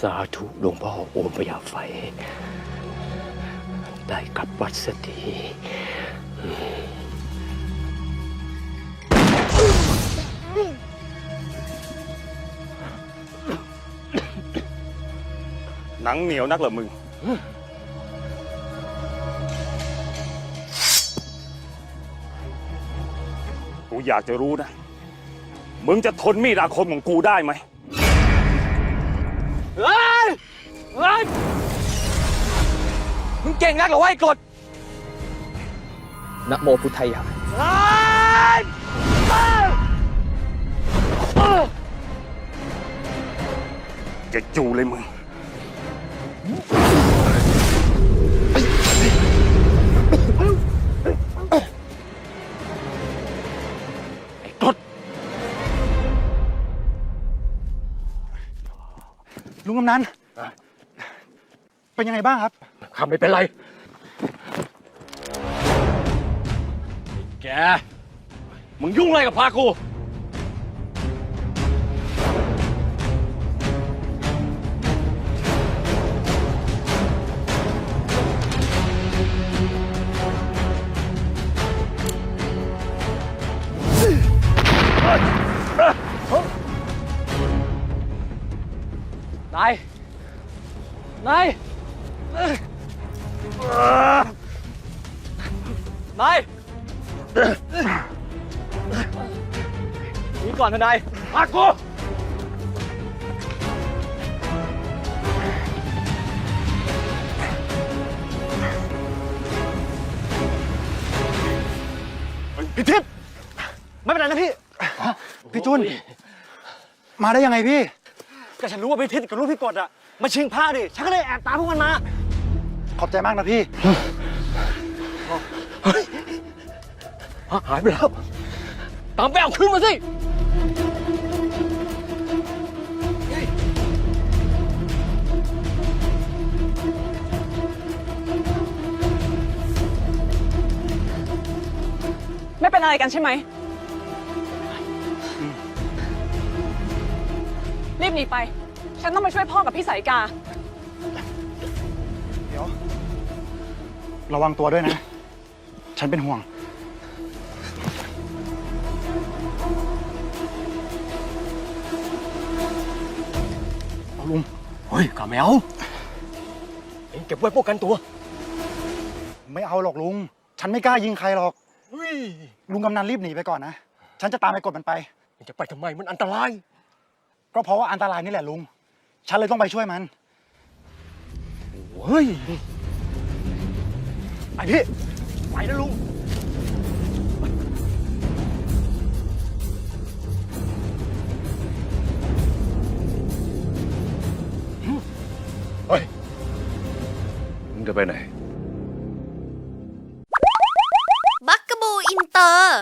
สาธุหลวงพ่อโอมพยาไฟ ได้กลับวัดสักทีหนังเหนียวนักเหรอมึง กูอยากจะรู้นะ มึงจะทนมีดอาคมของกูได้ไหม เฮ้ยเฮ้ยมึงเก่งนักเหรอวะไอ้กรดนะโมพุทธายะเฮ้ยจะจูเลยมึง ลุงกำนันเป็นยังไงบ้างครับ ข้าไม่เป็นไร แก มึงยุ่งอะไรกับพากู นาย นาย นาย หนีก่อนเถอะนายพากูพี่ทิพย์ไม่เป็นไรนะพี่ พี่จุน มาได้ยังไงพี่ ก็ฉันรู้ว่าพี่ทิศกับลูกพี่กดอะมาชิงผ้าดิ ฉันก็เลยแอบตามพวกมันมา ขอบใจมากนะพี่ หายไปแล้ว ตามไปเอาขึ้นมาสิ ไม่เป็นอะไรกันใช่ไหม รีบหนีไป ฉันต้องไปช่วยพ่อกับพี่สายกา เดี๋ยว ระวังตัวด้วยนะ ฉันเป็นห่วง เอาลุง เฮ้ยข้าไม่เอาเองเก็บไว้ป้องกันตัว ไม่เอาหรอกลุง ฉันไม่กล้ายิงใครหรอกลุงกำนันรีบหนีไปก่อนนะ ฉันจะตามไปกดมันไป เองจะไปทำไมมันอันตราย ก็เพราะว่าอันตรายนี่แหละลุง ฉันเลยต้องไปช่วยมันเฮ้ยไอพี่ไปนะลุง เฮ้ย มึงจะไปไหน บักกะบูอินเตอร์